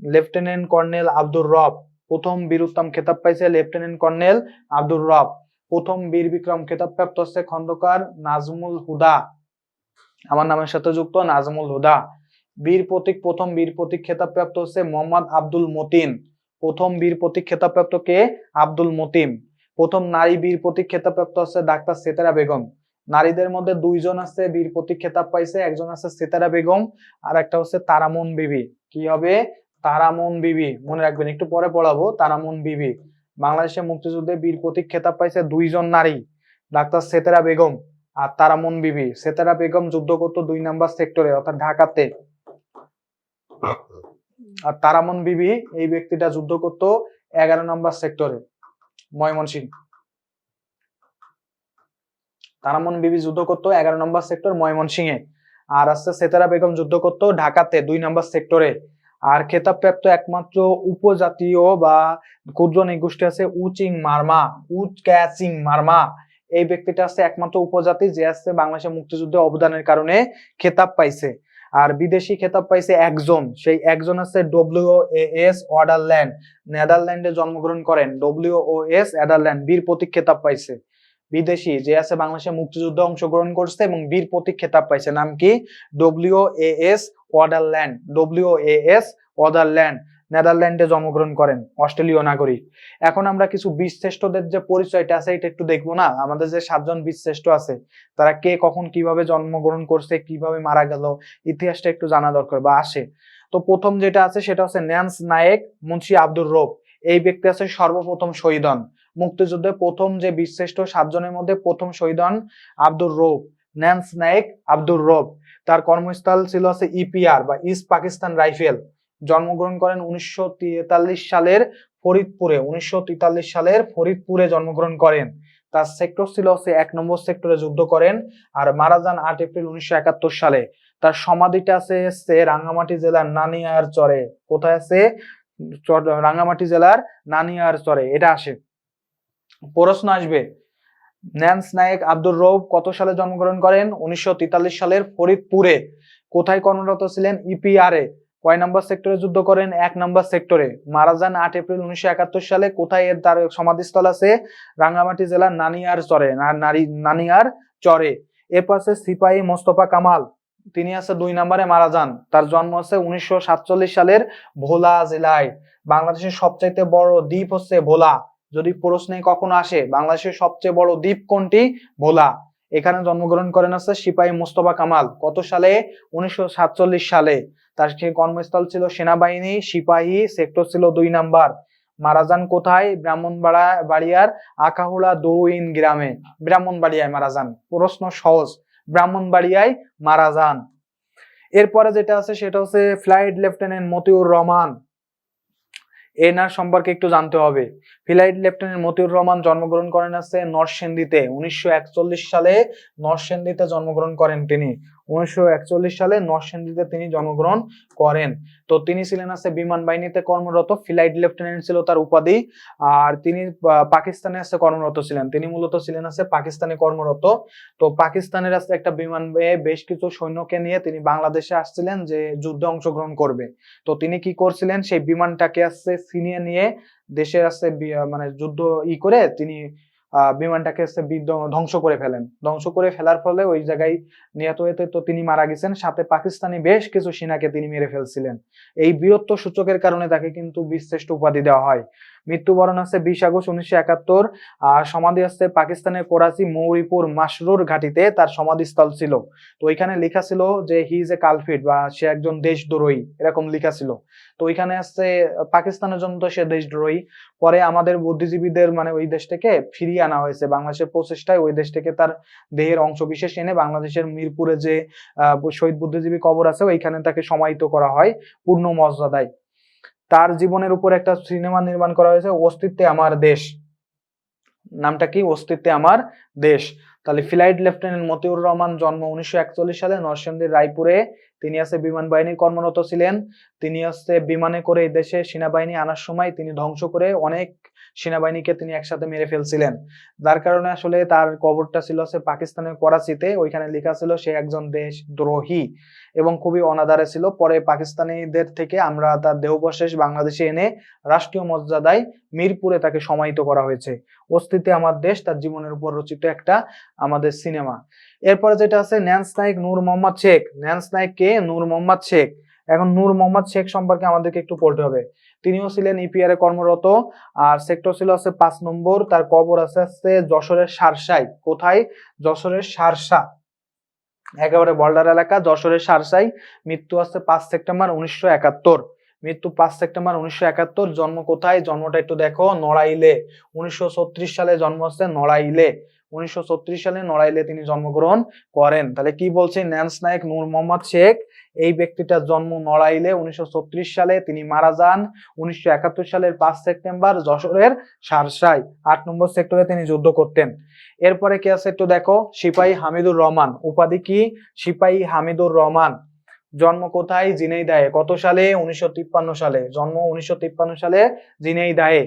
লেফটেন্যান্ট কর্নেল আব্দুর রব। প্রথম বীর উত্তম খেতাব পাইছে লেফটেন্যান্ট কর্নেল আব্দুর রব। প্রথম বীর বিক্রম খেতাবপ্রাপ্ত হচ্ছে খন্দকার নাজমুল হুদা। আমার নামের সাথে যুক্ত, নাজমুল হুদা। বীর প্রতীক, প্রথম বীর প্রতীক খেতাবপ্রাপ্ত হচ্ছে মোহাম্মদ আব্দুল মতিন। প্রথম বীর প্রতীক খেতাবপ্রাপ্ত কে? আব্দুল মতিন। প্রথম নারী বীর প্রতীক খেতাবপ্রাপ্ত হচ্ছে ডাক্তার সেতারা বেগম। নারীদের মধ্যে দুইজন আছে, বীর প্রতীক খেতাব পাইছে, একজন আছে সেতারা বেগম আর একটা হচ্ছে তারামন বিবি। কি হবে? তারামন বিবি। মনে রাখবেন, একটু পরে পড়াবো। তারামন বিবি। বাংলাদেশের মুক্তিযুদ্ধে বীর প্রতীক খেতাব পাইছে দুইজন নারী। ডাক্তার সেতারা বেগম আর তারামন বিবি। সেতারা বেগম যুদ্ধ করতো দুই নাম্বার সেক্টরে, অর্থাৎ ঢাকাতে। আর তারামন বিবি এই ব্যক্তিটা যুদ্ধ করতো এগারো নম্বর সেক্টরে, ময়মনসিংহ। তারামন বিবি যুদ্ধ করতো, এগারো নম্বর সেক্টর ময়মনসিংহে। আর আস্তে সেতারা বেগম যুদ্ধ করতো ঢাকাতে, দুই নম্বর সেক্টরে আর খেতাবপ্রাপ্ত একমাত্র উপজাতীয় বা ক্ষুদ্র নিগোষ্ঠী আছে উচিং মারমা উচ মারমা। এই ব্যক্তিটা আছে একমাত্র উপজাতি যে আছে বাংলাদেশের মুক্তিযুদ্ধে অবদানের কারণে খেতাব পাইছে। আর বিদেশি খেতাব পাইছে একজন, সেই একজন আছে ডব্লিউ এস ওয়াডারল্যান্ড নেদারল্যান্ডে জন্মগ্রহণ করেন। ডব্লিউ ও এস এডারল্যান্ড বীর প্রতীক খেতাব পাইছে। বিদেশি যে আছে বাংলাদেশের মুক্তিযুদ্ধে অংশগ্রহণ করছে এবং বীর প্রতীক খেতাব পাইছে। নাম কি? W A S Ouderland W A S Ouderland নেদারল্যান্ডে জন্মগ্রহণ করেন অস্ট্রেলীয় নাগরিক। এখন আমরা কিছু বীরশ্রেষ্ঠদের যে পরিচয়টা আছে, এটা একটু দেখব না? আমাদের যে সাতজন বীরশ্রেষ্ঠ আছে, তারা কে, কখন, কীভাবে জন্মগ্রহণ করছে, কীভাবে মারা গেল, ইতিহাসটা একটু জানা দরকার বা আসে। তো প্রথম যেটা আছে, সেটা হচ্ছে ন্যান্স নায়েক মুন্সি আব্দুর রব। এই ব্যক্তি আছে সর্বপ্রথম শহীদ হন। মুক্তিযুদ্ধে প্রথম যে বীরশ্রেষ্ঠ সাতজনের মধ্যে প্রথম শহীদ হন আব্দুর রৌফ ন্যান্স নায়েক আব্দুর রৌফ তার কর্মস্থল ছিল আছে ইপিআর বা ইস্ট পাকিস্তান রাইফেল। জন্মগ্রহণ করেন উনিশশো সালের ফরিদপুরে, উনিশশো সালের ফরিদপুরে জন্মগ্রহণ করেন। তার সেক্টর ছিল হচ্ছে এক নম্বর সেক্টরে যুদ্ধ করেন আর মারা যান আট এপ্রিল উনিশশো একাত্তর সালে। তার সমাধিটা আছে হচ্ছে রাঙ্গামাটি জেলার নানিয়ার চরে কোথায় আছে? রাঙ্গামাটি জেলার নানিয়ার চরে এটা আসে। প্রশ্ন আসবে, ন্যান্স নায়েক আব্দুর রৌফ কত সালে জন্মগ্রহণ করেন? উনিশশো তেতাল্লিশ সালের ফরিদপুরে। কোথায় কর্মরত ছিলেন? ইপিআরে কয় নম্বর সেক্টরে যুদ্ধ করেন? এক নম্বর সেক্টরে। মারা যান আট এপ্রিল উনিশশো একাত্তর সালে। কোথায় এর তার সমাধিস্থল আছে? রাঙ্গামাটি জেলার নানিয়ার চরে নারী, নানিয়ার চরে। এরপর আছে সিপাহী মোস্তফা কামাল। তিনি আছে দুই নম্বরে মারা যান। তার জন্ম হচ্ছে উনিশশো সালের ভোলা জেলায়। বাংলাদেশের সবচাইতে বড় দ্বীপ হচ্ছে ভোলা। যদি প্রশ্নে কখনো আসে, বাংলাদেশের সবচেয়ে বড় দ্বীপ কোনটি? ভোলা। এখানে জন্মগ্রহণ করেন আছে সিপাহী মোস্তফা কামাল। কত সালে? উনিশশো সাতচল্লিশ সালে। তার সে কর্মস্থল ছিল সেনাবাহিনী, সিপাহী সেক্টর ছিল দুই নাম্বার। মারা যান কোথায়? ব্রাহ্মণবাড়া বাড়িয়ার আকাহুলা দরুইন গ্রামে। ব্রাহ্মণবাড়িয়ায় মারা যান। প্রশ্ন সহজ। ব্রাহ্মণবাড়িয়ায় মারা যান। এরপরে যেটা আছে সেটা হচ্ছে ফ্লাইট লেফটেন্যান্ট মতিউর রহমান। এনার সম্পর্কে একটু জানতে হবে। ফ্লাইট লেফটেন্যান্ট মতিউর রহমান জন্মগ্রহণ করেন আছে নরসেন্দিতে উনিশশো একচল্লিশ সালে নরসেন্দিতে জন্মগ্রহণ করেন তিনি। উনিশশো একচল্লিশ সালে নরসেন্দিতে তিনি জন্মগ্রহণ করেন। তো তিনি ছিলেন আছে বিমান বাহিনীতে কর্মরত, ফ্লাইট লেফটেন্যান্ট ছিল তার উপাধি, আর তিনি পাকিস্তানে আছে কর্মরত ছিলেন। তিনি মূলত ছিলেন আছে পাকিস্তানে কর্মরত। তো পাকিস্তানের আছে একটা বিমান বেশ কিছু সৈন্যকে নিয়ে তিনি বাংলাদেশে আসছিলেন যে যুদ্ধে অংশগ্রহণ করবে। তো তিনি কি করছিলেন? সেই বিমানটাকে আসছে ছিনিয়ে নিয়ে দেশের আছে মানে যুদ্ধ ই করে তিনি বিমানটাকে ধ্বংস করে ফেলেন। ধ্বংস করে ফেলার ফলে ওই জায়গায় নিহত হতে তো তিনি মারা গেছেন, সাথে পাকিস্তানি বেশ কিছু সেনাকে তিনি মেরে ফেলছিলেন। এই বীরত্ব সূচকের কারণে তাকে কিন্তু বীরশ্রেষ্ঠ উপাধি দেওয়া হয়। মৃত্যুবরণ আছে বিশ আগস্ট উনিশশো একাত্তর সমাধি আছে পাকিস্তানের করাচি মৌরিপুর মাসরুর ঘাটিতে, তার সমাধিস্থল ছিল। তো ওইখানে লেখা ছিল যে হি ইজ এ কালফিট বা সে একজন দেশদ্রোহী, এরকম লেখা ছিল। তো ওইখানে আসছে পাকিস্তানের জন্য তো সে দেশদ্রোহী। পরে আমাদের বুদ্ধিজীবীদের মানে ওই দেশ থেকে ফিরিয়ে আনা হয়েছে। বাংলাদেশের প্রচেষ্টায় ওই দেশ থেকে তার দেহের অংশ বিশেষ এনে বাংলাদেশের মিরপুরে যে শহীদ বুদ্ধিজীবী কবর আছে, ওইখানে তাকে সমাহিত করা হয় পূর্ণ মর্যাদায়। তার জীবনের উপর একটা সিনেমা নির্মাণ করা হয়েছে, অস্তিত্বে আমার দেশ। নামটা কি? অস্তিত্বে আমার দেশ। তাহলে ফ্লাইট লেফটেন্যান্ট মতিউর রহমান জন্ম উনিশশো একচল্লিশ সালে নরসিংদীর রায়পুরে। তিনি আছে বিমান বাহিনীর কর্মরত ছিলেন। তিনি হচ্ছে বিমানে করে দেশে সেনাবাহিনী আনার সময় তিনি ধ্বংস করে অনেক সেনাবাহিনীকে তিনি একসাথে মেরে ফেলছিলেন। যার কারণে আসলে তার কবরটা ছিল হচ্ছে পাকিস্তানের করাচিতে, ওইখানে লেখা ছিল সে একজন দেশদ্রোহী এবং খুবই অনাদারে ছিল। পরে পাকিস্তানিদের থেকে আমরা তার দেহবশেষ বাংলাদেশে এনে রাষ্ট্রীয় মর্যাদায় মিরপুরে তাকে সমাহিত করা হয়েছে। অস্তিত্বে আমার দেশ, তার জীবনের উপর রচিত একটা আমাদের সিনেমা। এরপরে যেটা আছে, ন্যান্স নাইক নূর মোহাম্মদ শেখ। ন্যান্স নাইক কে নূর মোহাম্মদ শেখ। এখন নূর মোহাম্মদ শেখ সম্পর্কে আমাদেরকে একটু পড়তে হবে। তিনিও ছিলেন ইপিআর এ কর্মরত, আর সেক্টর ছিল আছে পাঁচ নম্বর, তার কবর আছে আছে যশোরের সারসাই। কোথায়? যশোরের সারসা। একেবারে বর্ডার এলাকা, যশোরের সারসাই। মৃত্যু আছে পাঁচ সেপ্টেম্বর উনিশশো একাত্তর। মৃত্যু পাঁচ সেপ্টেম্বর উনিশশো একাত্তর, জন্ম কোথায়? জন্মটা একটু দেখো, নড়াইলে। উনিশশো ছত্রিশ সালে জন্ম হচ্ছে নড়াইলে। উনিশশো ছত্রিশ সালে নড়াইলে তিনি জন্মগ্রহণ করেন। তাহলে কি বলছে? ন্যান্স নায়ক নূর মোহাম্মদ শেখ এই ব্যক্তিটার জন্ম নড়াইলে উনিশশো ছত্রিশ সালে তিনি মারা যান। উনিশশো একাত্তর সালের পাঁচ সেপ্টেম্বর যশোরের সারসাই, আট নম্বর সেক্টরে তিনি যুদ্ধ করতেন। এরপরে কি আছে একটু দেখো, সিপাহী হামিদুর রহমান। উপাধি কি? সিপাহী হামিদুর রহমান। জন্ম কোথায়? জিনেইদায়ে কত সালে? উনিশশো তিপ্পান্ন সালে। জন্ম উনিশশো তিপ্পান্ন সালে জিনেইদায়ে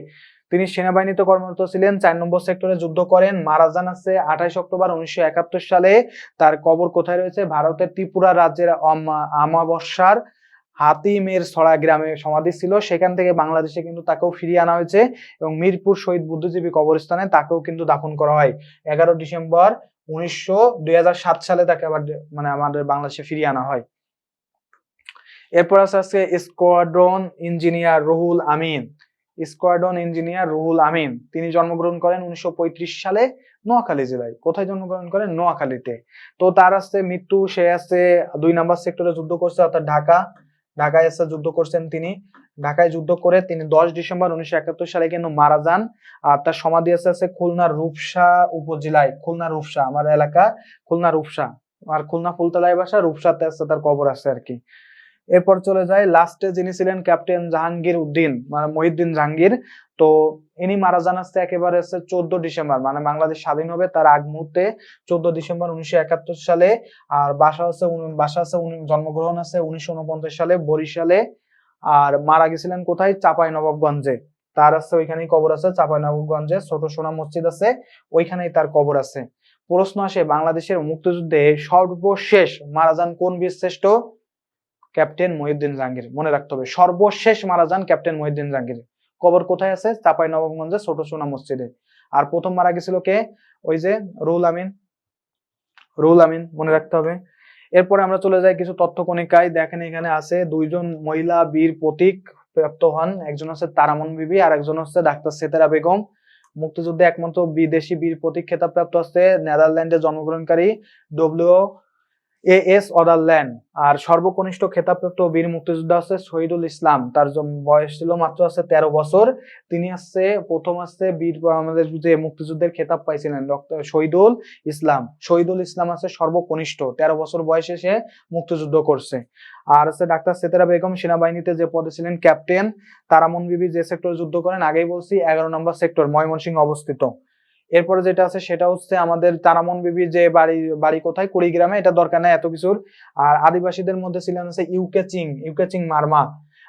তিনি সেনাবাহিনীতে কর্মরত ছিলেন, চার নম্বর সেক্টরে যুদ্ধ করেন। মারা যান আছে আঠাইশ অক্টোবর উনিশশো একাত্তর সালে। তার কবর কোথায় রয়েছে? ভারতের ত্রিপুরা রাজ্যের আমাবস্যার হাতিমের ছড়া গ্রামে সমাধি ছিল। সেখান থেকে বাংলাদেশে কিন্তু তাকেও ফিরিয়ে আনা হয়েছে এবং মিরপুর শহীদ বুদ্ধিজীবী কবরস্থানে তাকেও কিন্তু দাফন করা হয়। এগারো ডিসেম্বর উনিশশো দুই সালে তাকে আবার মানে আমাদের বাংলাদেশে ফিরিয়ে আনা হয়। এরপর আছে আজকে squadron engineer Ruhul Amin. Squadron engineer Ruhul Amin. তিনি জন্মগ্রহণ করেন উনিশশো পঁয়ত্রিশ সালে নোয়াখালী জেলায়। কোথায় জন্মগ্রহণ করেন? নোয়াখালীতে। তো তার আসছে মৃত্যু, সে আসছে দুই নাম্বার সেক্টরে যুদ্ধ করছে, অর্থাৎ ঢাকা। ঢাকায় এসে যুদ্ধ করছেন তিনি। ঢাকায় যুদ্ধ করে তিনি দশ ডিসেম্বর উনিশশো একাত্তর সালে কিন্তু মারা যান। আর তার সমাধি আছে আছে খুলনার রূপসা উপজেলায়। খুলনা রূপসা, আমার এলাকা খুলনা রূপসা। আর খুলনা ফুলতলায় বাসা, রূপসাতে আছে, তার কবর আছে আর কি। এরপর চলে যায় লাস্টে যিনি ছিলেন ক্যাপ্টেন জাহাঙ্গীর উদ্দিন মানে মহিউদ্দিন জাহাঙ্গীর। তো ইনি মারা যান আসছে একেবারে হচ্ছে চোদ্দ ডিসেম্বর মানে বাংলাদেশ স্বাধীন হবে তার আগ মুহূর্তে চোদ্দ ডিসেম্বর উনিশশো একাত্তর সালে। আর বাসা হচ্ছে বাসা আছে উনি, জন্মগ্রহণ আছে উনিশশো উনপঞ্চাশ সালে বরিশালে। আর মারা গেছিলেন কোথায়? চাপাই নবাবগঞ্জে তার আছে ওইখানেই কবর আছে চাপাই নবাবগঞ্জে ছোট সোনা মসজিদ আছে, ওইখানেই তার কবর আছে। প্রশ্ন আসে, বাংলাদেশের মুক্তিযুদ্ধে সর্বশেষ মারা যান কোন বীর শ্রেষ্ঠ? ক্যাপ্টেন মহিউদ্দিন জাহাঙ্গীর, মনে রাখতে হবে। সর্বশেষ মারা যান ক্যাপ্টেন মহিউদ্দিন জাহাঙ্গীর। কবর কোথায় আছে? চাপাই নবাবগঞ্জে, ছোট সোনা মসজিদে। আর প্রথম মারা গেছিল কে? ওই যে রুহুল আমিন। রুহুল আমিন, মনে রাখতে হবে। এরপরে আমরা চলে যাই কিছু তথ্য কণিকায় দেখেন এখানে আছে, দুইজন মহিলা বীর প্রতীক প্রাপ্ত হন। একজন হচ্ছে তারামন বিবি, আর একজন হচ্ছে ডাক্তার সেতারা বেগম। মুক্তিযুদ্ধে একমাত্র বিদেশি বীর প্রতীক খেতাব প্রাপ্ত হচ্ছে। নেদারল্যান্ডে জন্মগ্রহণকারী ডব্লিউ এ এস অদারল্যান্ড আর সর্বকনিষ্ঠ খেতাবপ্রাপ্ত বীর মুক্তিযোদ্ধা আছে শহীদুল ইসলাম। তার বয়স ছিল মাত্র আছে তেরো বছর। তিনি আসছে প্রথম আসছে বীর আমাদের যে মুক্তিযুদ্ধের খেতাব পাইছিলেন ডক্টর শহীদুল ইসলাম। শহীদুল ইসলাম আছে সর্বকনিষ্ঠ, তেরো বছর বয়সে সে মুক্তিযুদ্ধ করছে। আর আছে ডাক্তার সেতেরা বেগম সেনাবাহিনীতে যে পদে ছিলেন ক্যাপ্টেন তারামন বিবি যে সেক্টর যুদ্ধ করেন, আগেই বলছি এগারো নম্বর সেক্টর, ময়মনসিংহ অবস্থিত। এরপরে যেটা আছে সেটা হচ্ছে আমাদের তারামন বিবির যে বাড়ি বাড়ি কোথায়? কুড়িগ্রামে, এটা দরকার নাই এত কিছুর। আর আদিবাসীদের মধ্যে ছিলেন আছে ইউকে চিং ইউকে চিং মারমা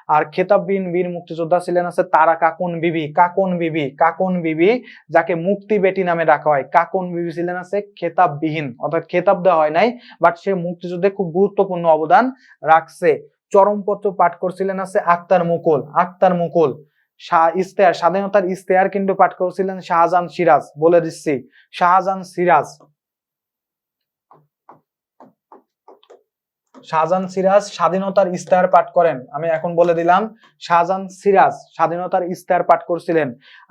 আর খেতাববিন বীর মুক্তিযোদ্ধা ছিলেন আছে তারা কাকুন বিবি কাকুন বিবি কাকুন বিবি, যাকে মুক্তি বেটি নামে ডাকা হয়। কাকুন বিবি ছিলেন আছে খেতাববিহীন, অর্থাৎ খেতাব দেওয়া হয় নাই বাট সে মুক্তিযুদ্ধে খুব গুরুত্বপূর্ণ অবদান রাখছে। চরমপত্র পাঠ করছিলেন আছে আক্তার মুকুল আক্তার মুকুল। শাহ ইস্তেহার, স্বাধীনতার ইস্তেহার কিন্তু পাঠ করেছিলেন শাহজাহান সিরাজ, বলে দিচ্ছি, শাহজাহান সিরাজ। শাহজাহান সিরাজ স্বাধীনতার ইস্তেহার পাঠ করেন, আমি এখন বলে দিলাম, শাহজাহান সিরাজ স্বাধীনতার ইস্তেহার পাঠ করছিলেন।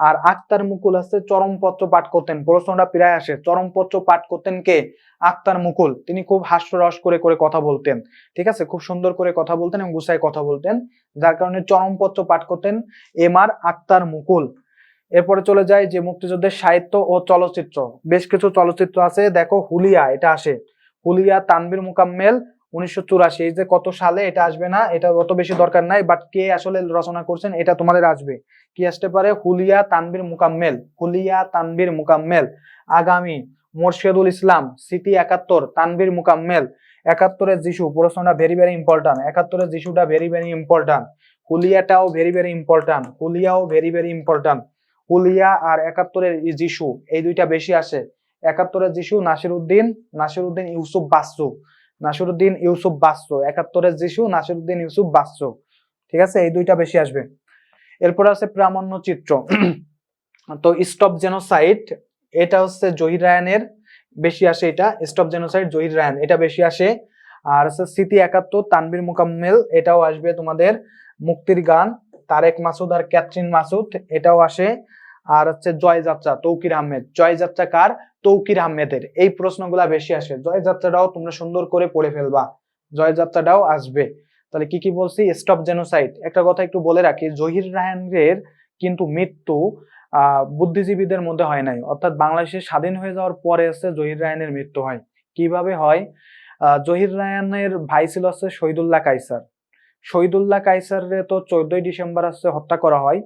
আর আক্তার মুকুল হচ্ছে চরমপত্র পাঠ করতেন, প্রশ্নটা প্রায় আসে, চরমপত্র পাঠ করতেন কে? আক্তার মুকুল, তিনি খুব হাস্যরস করে করে কথা বলতেন, ঠিক আছে? খুব সুন্দর করে কথা বলতেন এবং গুছায় কথা বলতেন। যার কারণে চরমপত্র পাঠ করতেন এম আর আক্তার মুকুল। এরপরে চলে যায় যে মুক্তিযুদ্ধের সাহিত্য ও চলচ্চিত্র। বেশ কিছু চলচ্চিত্র আছে, দেখো হুলিয়া, এটা আসে। হুলিয়া তানবীর মুকাম্মেল উনিশশো চুরাশি, এই যে কত সালে এটা আসবে না, এটা অত বেশি দরকার নাই বাট কে আসলে রচনা করছেন এটা তোমাদের আসবে। কি আসতে পারে? হুলিয়া তানবীর মুকাম্মেল, হুলিয়া তানবীর মুকাম্মেল। আগামী মোর্শেদুল ইসলাম স্মৃতি একাত্তর তানবীর মুকাম্মেল। একাত্তরের যিশু, প্রশ্নটা ভেরি ভেরি ইম্পর্টেন্ট একাত্তরের যিশুটা ভেরি ভেরি ইম্পর্টেন্ট হুলিয়াটাও ভেরি ভেরি ইম্পর্টেন্ট হুলিয়াও ভেরি ভেরি ইম্পর্টেন্ট হুলিয়া আর একাত্তরের যিশু, এই দুইটা বেশি আসে। একাত্তরের যিশু নাসির উদ্দিন নাসির উদ্দিন ইউসুফ বাসু নাসিরুদ্দিন ইউসুফ বাসু একাত্তরের যিশু, নাসিরুদ্দিন ইউসুফ বাসু ঠিক আছে? এই দুইটা বেশি আসবে। এরপর আছে প্রামাণ্য চিত্র। তো স্টপ জেনোসাইড এটা হচ্ছে জহির রায়ানের বেশি আসে এটা স্টপ জেনোসাইড জহির রায়ান এটা বেশি আসে। আর হচ্ছে স্মৃতি একাত্তর তানবীর মোকাম্মেল এটাও আসবে তোমাদের মুক্তির গান। তারেক মাসুদ আর ক্যাথরিন মাসুদ, এটাও আসে। আর হচ্ছে জয়যাত্রা তৌকির আহমেদ। জয়যাত্রা কার? তৌকির আহমেদের। এই প্রশ্নগুলা বেশি আসে। জয়যাত্রাটাও তোমরা সুন্দর করে পড়ে ফেলবা। জয়যাত্রাটাও আসবে। তাহলে কি কি বলছি? স্টপ জেনোসাইড একটা কথা একটু বলে রাখি জহির রায়ানের কিন্তু মৃত্যু বুদ্ধিজীবীদের মধ্যে হয় নাই। অর্থাৎ বাংলাদেশে স্বাধীন হয়ে যাওয়ার পরে হচ্ছে জহির রায়ানের মৃত্যু হয়। কীভাবে হয়? জহির রায়ানের ভাই ছিল হচ্ছে শহীদুল্লাহ কাইসার শহীদুল্লাহ কাইসারে তো চোদ্দই ডিসেম্বর হচ্ছে হত্যা করা হয়।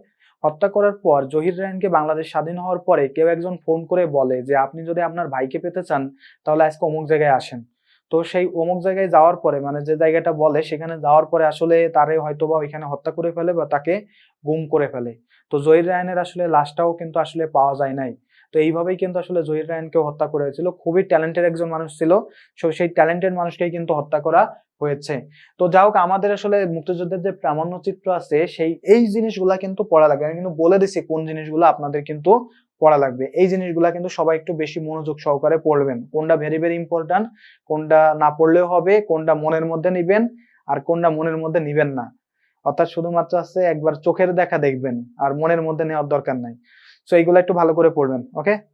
হত্যা করার পর জহির রায়নকে বাংলাদেশ স্বাধীন হওয়ার পরে কেউ একজন ফোন করে বলে যে, আপনি যদি আপনার ভাইকে পেতে চান, তাহলে আজকে অমুক জায়গায় আসেন। তো সেই অমুক জায়গায় যাওয়ার পরে মানে যে জায়গাটা বলে, সেখানে যাওয়ার পরে আসলে তারে হয়তো বা ওইখানে হত্যা করে ফেলে বা তাকে গুম করে ফেলে। তো জহির রায়নের আসলে লাশটাও কিন্তু আসলে পাওয়া যায় নাই। তো এইভাবেই কিন্তু আসলে জহির রায়নকে হত্যা করা হয়েছিল। খুবই ট্যালেন্টেড একজন মানুষ ছিল। তো সেই ট্যালেন্টেড মানুষকেই কিন্তু হত্যা করা হয়েছে। তো যাই হোক, আমাদের আসলে মুক্তিযুদ্ধের যে প্রামাণ্য চিত্র আছে, সেই, এই জিনিসগুলা কিন্তু পড়া লাগবে। আমি কিন্তু বলে দিছি কোন জিনিসগুলো আপনাদের কিন্তু পড়া লাগবে। এই জিনিসগুলা কিন্তু সবাই একটু বেশি মনোযোগ সহকারে পড়বেন। কোনটা ভেরি ভেরি ইম্পর্ট্যান্ট কোনটা না পড়লেও হবে, কোনটা মনের মধ্যে নিবেন, আর কোনটা মনের মধ্যে নিবেন না। অর্থাৎ শুধুমাত্র আছে একবার চোখের দেখা দেখবেন আর মনের মধ্যে নেওয়ার দরকার নাই। সো এইগুলো একটু ভালো করে পড়বেন ওকে